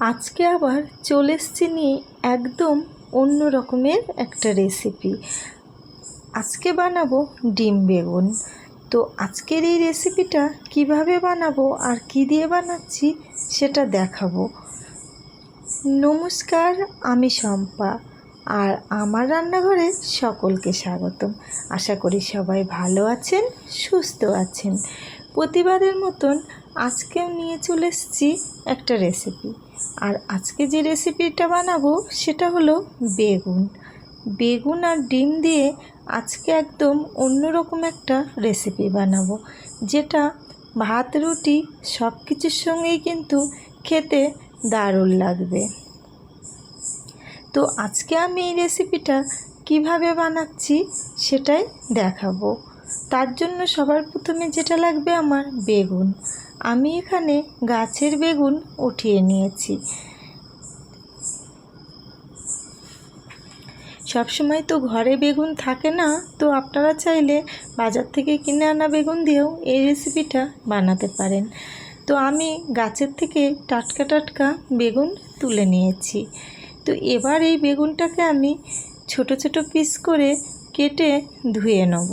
আজকে আবার চলে এসছি নিয়ে একদম অন্য রকমের একটা রেসিপি আজকে বানাবো ডিম বেগুন। তো আজকের এই রেসিপিটা কীভাবে বানাবো আর কি দিয়ে বানাচ্ছি সেটা দেখাবো। নমস্কার, আমি শম্পা আর আমার রান্নাঘরে সকলকে স্বাগতম। আশা করি সবাই ভালো আছেন, সুস্থ আছেন। প্রতিবারের মতন আজকেও নিয়ে চলে এসেছি একটা রেসিপি আর আজকে যে রেসিপিটা বানাবো সেটা হলো বেগুন। বেগুন আর ডিম দিয়ে আজকে একদম অন্যরকম একটা রেসিপি বানাবো, যেটা ভাত, রুটি সব কিছুর সঙ্গেই কিন্তু খেতে দারুণ লাগবে। তো আজকে আমি এই রেসিপিটা কীভাবে বানাচ্ছি সেটাই দেখাবো। তার জন্য সবার প্রথমে যেটা লাগবে আমার বেগুন। আমি এখানে গাছের বেগুন উঠিয়ে নিয়েছি। সবসময় তো ঘরে বেগুন থাকে না, তো আপনারা চাইলে বাজার থেকে কিনে আনা বেগুন দিয়েও এই রেসিপিটা বানাতে পারেন। তো আমি গাছের থেকে টাটকা টাটকা বেগুন তুলে নিয়েছি। তো এবার এই বেগুনটাকে আমি ছোট ছোট পিস করে কেটে ধুয়ে নেব।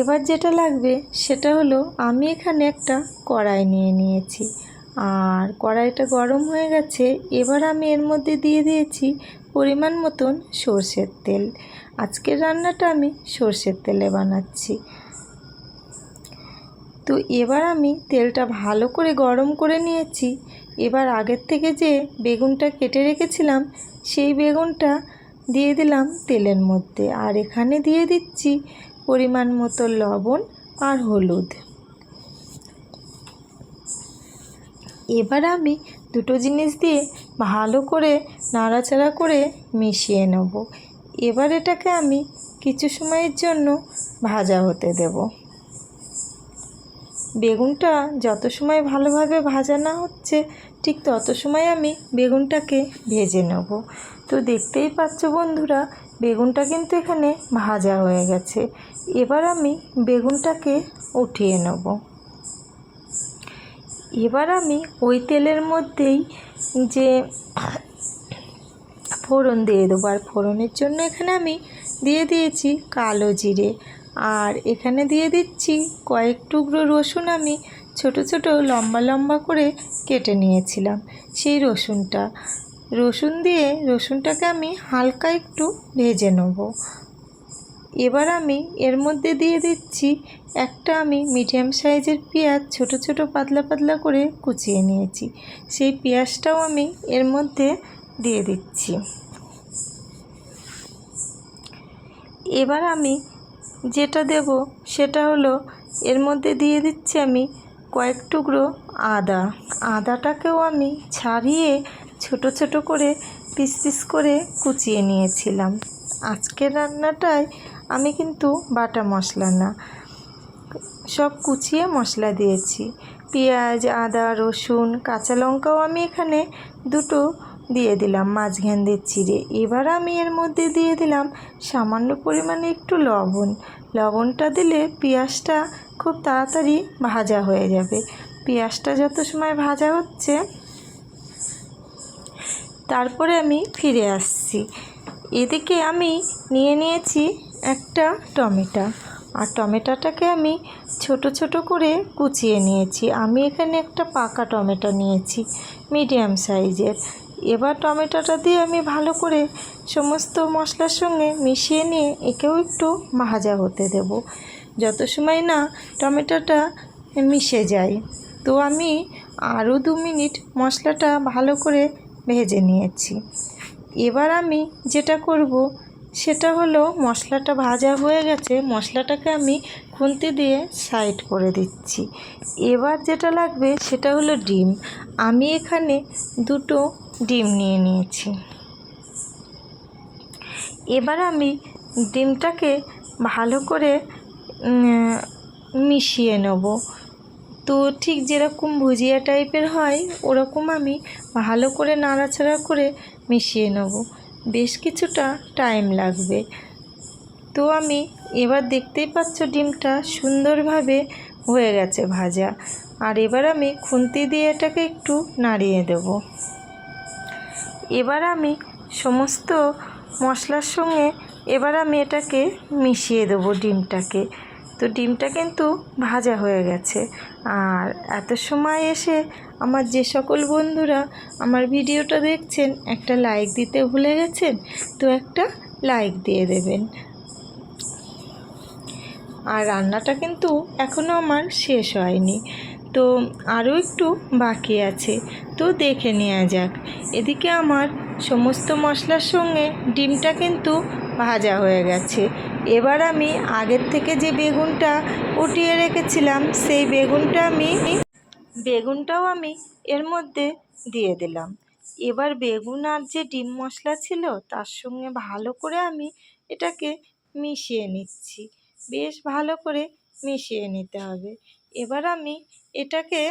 এবার যেটা লাগবে সেটা হলো আমি এখানে একটা কড়াই নিয়ে নিয়েছি। আর কড়াইটা গরম হয়ে গেছে, এবার আমি এর মধ্যে দিয়ে দিয়েছি পরিমাণ মতন সর্ষের তেল। আজকের রান্নাটা আমি সর্ষের তেলে বানাচ্ছি। তো এবার আমি তেলটা ভালো করে গরম করে নিয়েছি। এবার আগের থেকে যে বেগুনটা কেটে রেখেছিলাম, সেই বেগুনটা দিয়ে দিলাম তেলের মধ্যে। আর এখানে দিয়ে দিচ্ছি পরিমাণ মতো লবণ আর হলুদ। এবার আমি দুটো জিনিস দিয়ে ভালো করে নাড়াচাড়া করে মিশিয়ে নেব। এবার এটাকে আমি কিছু সময়ের জন্য ভাজা হতে দেব। বেগুনটা যত সময় ভালোভাবে ভাজা না হচ্ছে, ঠিক তত সময় আমি বেগুনটাকে ভেজে নেব। তো দেখতেই পাচ্ছ বন্ধুরা, বেগুনটা কিন্তু এখানে ভাজা হয়ে গেছে। এবার আমি বেগুনটাকে উঠিয়ে নেব। এবার আমি ওই তেলের মধ্যেই যে ফোড়ন দিয়ে দেবো। আর ফোড়নের জন্য এখানে আমি দিয়ে দিয়েছি কালো জিরে। আর এখানে দিয়ে দিচ্ছি কয়েক টুকরো রসুন আমি ছোট ছোট লম্বা লম্বা করে কেটে নিয়েছিলাম সেই রসুনটা। রসুন দিয়ে রসুনটাকে আমি হালকা একটু ভেজে নেব। এবার আমি এর মধ্যে দিয়ে দিচ্ছি একটা আমি মিডিয়াম সাইজের পেঁয়াজ ছোট ছোট পাতলা পাতলা করে কুচিয়ে নিয়েছি। সেই পেঁয়াজটাও আমি এর মধ্যে দিয়ে দিচ্ছি। এবার আমি যেটা দেব সেটা হলো এর মধ্যে দিয়ে দিচ্ছি আমি কয়েক টুকরো আদা। আদাটাকেও আমি ছাড়িয়ে ছোট ছোট করে পিস পিস করে কুচিয়ে নিয়েছিলাম। আজকের রান্নাটায় আমি কিন্তু বাটা মশলা না। সব কুচিয়ে মশলা দিয়েছি। পেঁয়াজ, আদা, রসুন, কাঁচা লঙ্কাও আমি এখানে দুটো দিয়ে দিলাম, মাঝখান দিয়ে চিড়ে। এবার আমি এর মধ্যে দিয়ে দিলাম সামান্য পরিমাণে একটু লবণ। লবণটা দিলে পেঁয়াজটা খুব তাড়াতাড়ি ভাজা হয়ে যাবে। পেঁয়াজটা যত সময় ভাজা হচ্ছে, তারপরে আমি ফিরে আসছি। এদিকে আমি নিয়ে নিয়েছি একটা টমেটো। আর টমেটোটাকে আমি ছোট ছোট করে কুচিয়ে নিয়েছি। আমি এখানে একটা পাকা টমেটো নিয়েছি, মিডিয়াম সাইজের। এবার টমেটোটা দিয়ে আমি ভালো করে সমস্ত মশলার সঙ্গে মিশিয়ে নিয়ে একেও একটু ভাজা হতে দেব, যত সময় না টমেটোটা মিশে যায়। তো আমি আরও দু মিনিট মশলাটা ভালো করে ভেজে নিয়েছি। এবার আমি যেটা করব সেটা হলো মশলাটা ভাজা হয়ে গেছে, মশলাটাকে আমি খুন্তি দিয়ে সাইড করে দিচ্ছি। এবার যেটা লাগবে সেটা হলো ডিম। আমি এখানে দুটো ডিম নিয়ে নিয়েছি। এবার আমি ডিমটাকে ভালো করে মিশিয়ে নেব। তো ঠিক যেরকম ভুজিয়া টাইপের হয়, ওরকম আমি ভালো করে নাড়াচাড়া করে মিশিয়ে নেব। বেশ কিছুটা টাইম লাগবে। তো আমি এবার দেখতেই পাচ্ছ ডিমটা সুন্দরভাবে হয়ে গেছে ভাজা। আর এবার আমি খুন্তি দিয়ে এটাকে একটু নাড়িয়ে দেব। এবার আমি সমস্ত মশলার সঙ্গে এবার আমি এটাকে মিশিয়ে দেবো ডিমটাকে। তো ডিমটা কিন্তু ভাজা হয়ে গেছে। আর এত সময় এসে আমার যে সকল বন্ধুরা আমার ভিডিওটা দেখছেন, একটা লাইক দিতে ভুলে গেছেন, তো একটা লাইক দিয়ে দেবেন। আর রান্নাটা কিন্তু এখনও আমার শেষ হয়নি, তো আরও একটু বাকি আছে, তো দেখে নেওয়া যাক। এদিকে আমার সমস্ত মশলার সঙ্গে ডিমটা কিন্তু ভাজা হয়ে গেছে। এবার আমি আগের থেকে যে বেগুনটা উঠিয়ে রেখেছিলাম, সেই বেগুনটা আমি বেগুনটাও আমি এর মধ্যে দিয়ে দিলাম। এবার বেগুন আর যে ডিম মশলা ছিল, তার সঙ্গে ভালো করে আমি এটাকে মিশিয়ে নিচ্ছি। বেশ ভালো করে মিশিয়ে নিতে হবে। এবার আমি এটাকে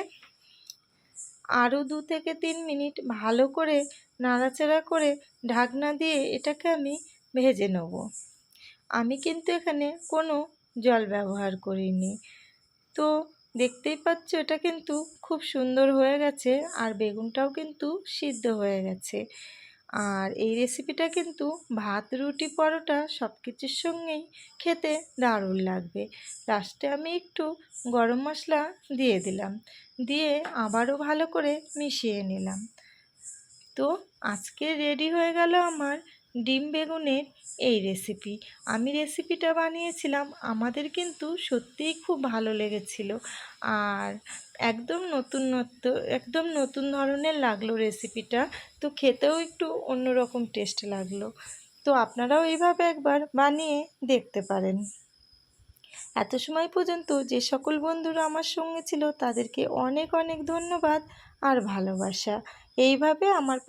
আরও দু থেকে তিন মিনিট ভালো করে নাড়াচাড়া করে ঢাকনা দিয়ে এটাকে আমি ভেজে নেব। আমি কিন্তু এখানে কোনো জল ব্যবহার করিনি। তো দেখতেই পাচ্ছ, এটা কিন্তু খুব সুন্দর হয়ে গেছে আর বেগুনটাও কিন্তু সিদ্ধ হয়ে গেছে। আর এই রেসিপিটা কিন্তু ভাত, রুটি, পরোটা সব কিছুর সঙ্গেই খেতে দারুণ লাগবে। লাস্টে আমি একটু গরম মশলা দিয়ে দিলাম, দিয়ে আবারও ভালো করে মিশিয়ে নিলাম। তো আজকে রেডি হয়ে গেল আমার ডিম বেগুনের এই রেসিপি আমি রেসিপিটা বানিয়েছিলাম, আমাদের কিন্তু সত্যিই খুব ভালো লেগেছিল। আর একদম নতুন নত্ব একদম নতুন ধরনের লাগল রেসিপিটা তো খেতেও একটু অন্যরকম টেস্ট লাগল। তো আপনারাও এইভাবে একবার বানিয়ে দেখতে পারেন। এত সময় পর্যন্ত যে সকল বন্ধুরা আমার সঙ্গে ছিল, তাদেরকে অনেক অনেক ধন্যবাদ আর ভালোবাসা। এইভাবে আমার